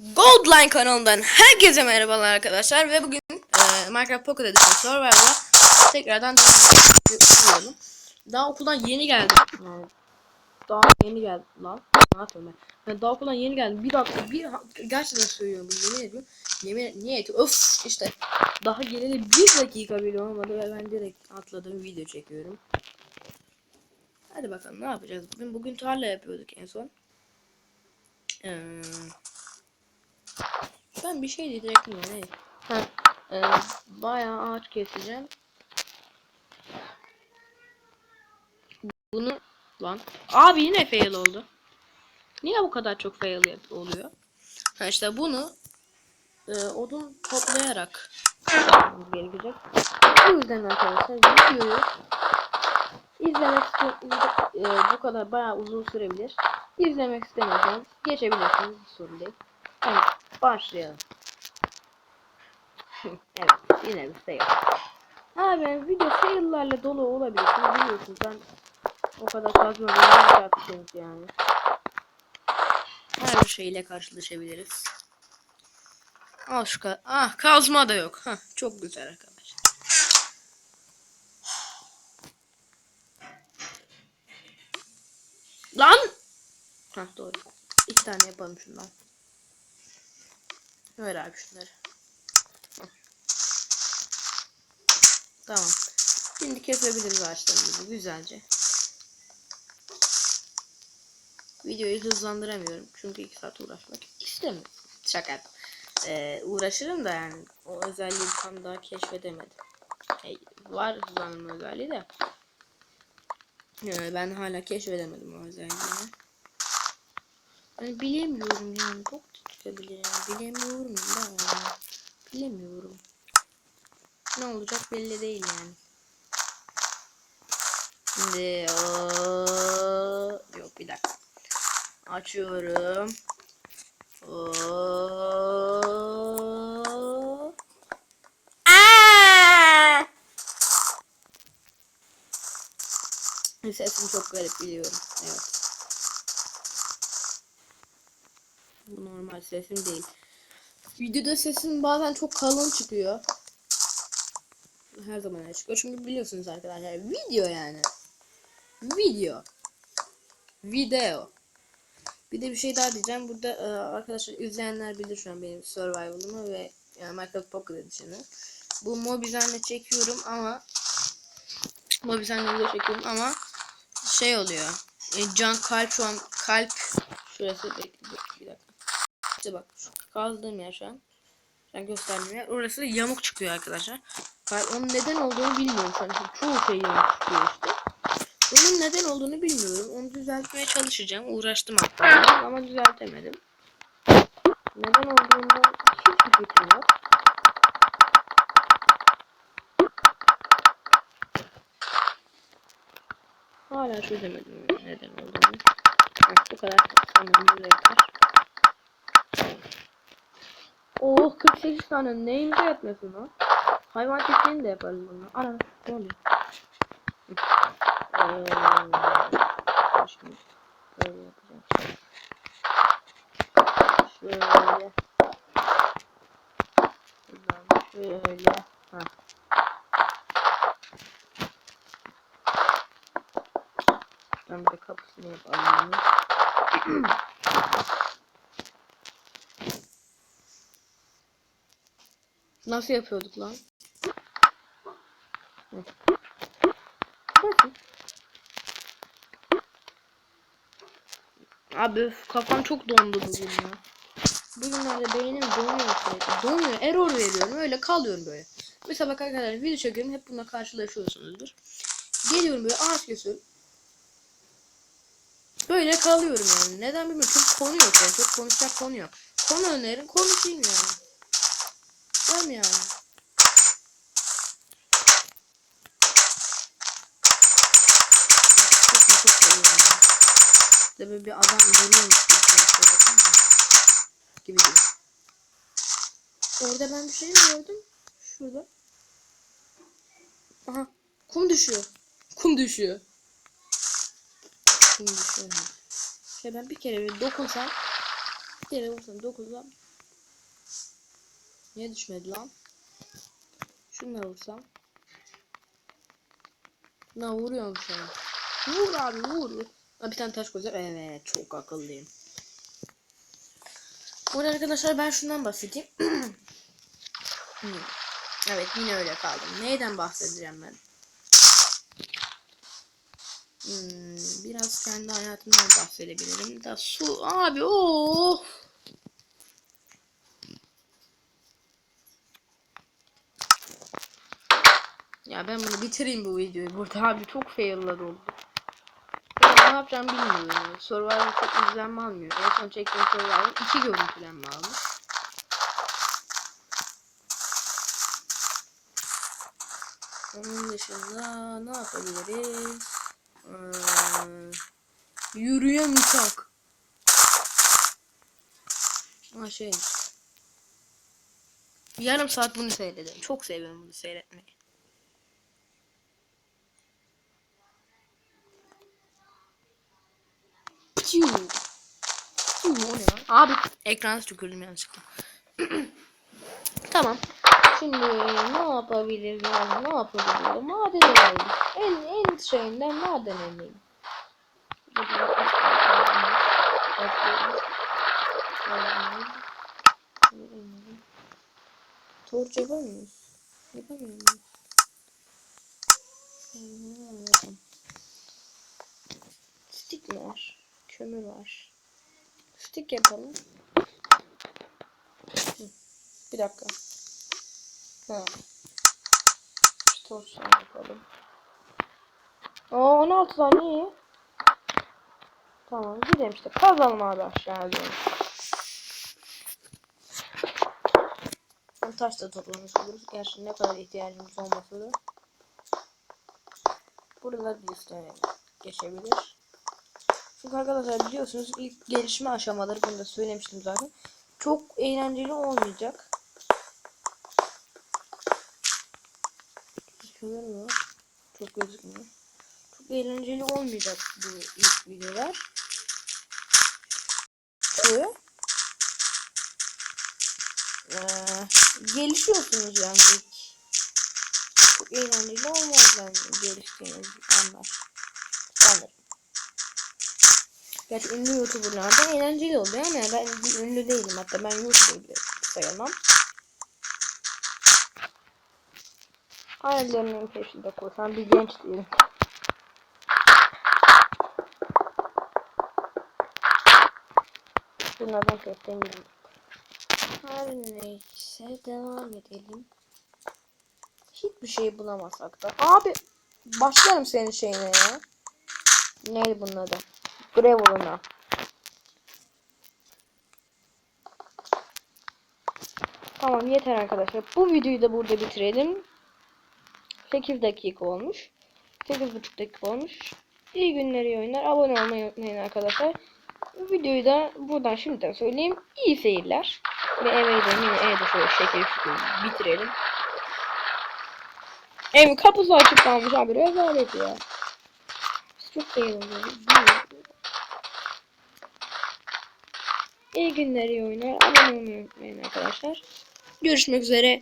Goldline kanalından herkese merhabalar arkadaşlar ve bugün e, Minecraft Pocket Edition Survivor'a tekrardan devam Daha okuldan yeni geldim. Daha yeni geldim lan. Ne yapıyorum ben? Yani daha okuldan yeni geldim. Bir dakika bir gerçekten söylüyorum bu yemin ediyorum. Yemin niye ediyorum? Öf işte. Daha geleli bir dakika bile olmadı ve ben direkt atladım video çekiyorum. Hadi bakalım ne yapacağız bugün? Bugün tarla yapıyorduk en son. Eee ben bir şey diyecektim ya. Ne? Ha, e, bayağı ağaç keseceğim. Bunu lan. Abi yine fail oldu. Niye bu kadar çok fail oluyor? Ha işte bunu e, odun toplayarak gerekecek. Bu yüzden arkadaşlar videoyu izlemek e, bu kadar bayağı uzun sürebilir. İzlemek istemiyorsanız geçebilirsiniz. Hiç sorun değil. Evet, başlayalım. evet, yine bir fail. Abi video fail'larla dolu olabilir. Şimdi biliyorsunuz ben o kadar kazma bir yapmışsınız yani. Her şeyle karşılaşabiliriz. Al şu ka ah kazma da yok. Hah, çok güzel arkadaşlar. Lan! Hah doğru. İki tane yapalım şundan. Ver abi şunları. Tamam. Şimdi kesebiliriz ağaçlarımızı güzelce. Videoyu hızlandıramıyorum. Çünkü 2 saat uğraşmak istemiyorum. Şaka yaptım. Ee, uğraşırım da yani. O özelliği tam daha keşfedemedim. Hey, var hızlanma özelliği de. Yani ben hala keşfedemedim o özelliğini. Ben bilemiyorum yani. Çok çıkabilir. Bilemiyorum da. Bilemiyorum. Ne olacak belli değil yani. Şimdi ooo, yok bir dakika. Açıyorum. Ooo. Aa! Sesim çok garip biliyorum. Evet. Bu normal sesim değil. Videoda sesim bazen çok kalın çıkıyor. Her zaman çıkıyor. Çünkü biliyorsunuz arkadaşlar video yani. Video. Video. Bir de bir şey daha diyeceğim. Burada e, arkadaşlar izleyenler bilir şu an benim survival'ımı ve yani Minecraft Pocket Edition'ı. Bu Mobizen'le çekiyorum ama Mobizen'le video çekiyorum ama şey oluyor. E, can kalp şu an kalp şurası. İşte bak şu kaldığım yer şu an. Şu an gösterdiğim. Orası yamuk çıkıyor arkadaşlar. Ben onun neden olduğunu bilmiyorum şu an. Çoğu şey yamuk çıkıyor işte. Bunun neden olduğunu bilmiyorum. Onu düzeltmeye çalışacağım. Uğraştım hatta ama düzeltemedim. Neden olduğundan hiçbir fikrim yok. Hala çözemedim neden olduğunu. Heh, bu kadar. Tamam bu yeter. Oh 48 tane neyimize yetmesin lan. Hayvan çiftliğini de yaparız bunu. Ana ne oluyor? Ee, şimdi böyle yapacağım. Şöyle. Buradan şöyle. Ha. Ben bir kapısını yapalım. Nasıl yapıyorduk lan? Abi kafam çok dondu bugün ya. Bugünlerde beynim donuyor sürekli. Donuyor. Error veriyorum. Öyle kalıyorum böyle. Mesela bak arkadaşlar video çekiyorum. Hep bununla karşılaşıyorsunuzdur. Geliyorum böyle ağaç kesiyorum. Böyle kalıyorum yani. Neden bilmiyorum. Çünkü konu yok yani. Çok konuşacak konu yok. Konu önerin konuşayım yani. Tamam yani. Böyle bir adam görüyormuş gibi gibi. Orada ben bir şey gördüm? Şurada. Aha. Kum düşüyor. Kum düşüyor. Kum düşüyor. Şey ben bir kere dokunsam bir kere vursam dokunsam Niye düşmedi lan? Şununla vursam. Şuna vuruyorum şu an. Vur abi vur. Ha, bir tane taş koyacağım. Evet çok akıllıyım. Bu arkadaşlar ben şundan bahsedeyim. Hmm. evet yine öyle kaldım. Neyden bahsedeceğim ben? Hmm, biraz kendi hayatımdan bahsedebilirim. Da su abi oh. Ben bunu bitireyim bu videoyu. Burada abi çok fail'lar oldu. Ben ne yapacağım bilmiyorum. Survivor çok izlenme almıyor. En son çektiğim Survivor iki görüntülenme almış. Onun dışında ne yapabiliriz? Ee, yürüyen uçak. Ha şey. Yarım saat bunu seyredelim. Çok seviyorum bunu seyretmeyi. Piu. Piu, o? Abi ekranı tükürdüm yanlışlıkla. tamam. Şimdi ne yapabiliriz? Yani ne yapabiliriz? Maden inelim. En en şeyinden maden inelim. Torç yapar mıyız? Yapamıyor muyuz? Hmm, Kömür var. Stick yapalım. Bir dakika. Ha. Torçtan yapalım. Aa 16 tane iyi. Tamam gidelim işte. Kazalım abi aşağıya doğru. Taş da toplamış oluruz. Gerçi ne kadar ihtiyacımız olmasa da. Burada bir üstüne geçebilir. Çünkü arkadaşlar biliyorsunuz ilk gelişme aşamaları bunu da söylemiştim zaten. Çok eğlenceli olmayacak. Mü var? Çok gözükmüyor. Çok eğlenceli olmayacak bu ilk videolar. Çünkü eee, gelişiyorsunuz yani. Çok eğlenceli olmaz yani geliştiğiniz anlar. Gerçi ünlü youtuberlarda eğlenceli oluyor ama ben ünlü değilim hatta ben youtuber bile sayılmam. Hayallerinin peşinde koşan bir genç değilim. Bunlardan pek demiyorum. Her neyse devam edelim. Hiçbir şey bulamasak da. Abi başlarım senin şeyine ya. Neydi bunun adı? Gravel'ına. Tamam yeter arkadaşlar. Bu videoyu da burada bitirelim. 8 dakika olmuş. 8,5 dakika olmuş. İyi günler, iyi oyunlar. Abone olmayı unutmayın arkadaşlar. Videoyu da buradan şimdiden söyleyeyim. İyi seyirler. Ve eve gidelim. Yine evde şöyle şükür bitirelim. Evin kapısı açık kalmış abi. Rezalet ya. Çok eğlenceli. İyi günler, iyi oyunlar. Abone olmayı unutmayın arkadaşlar. Görüşmek üzere.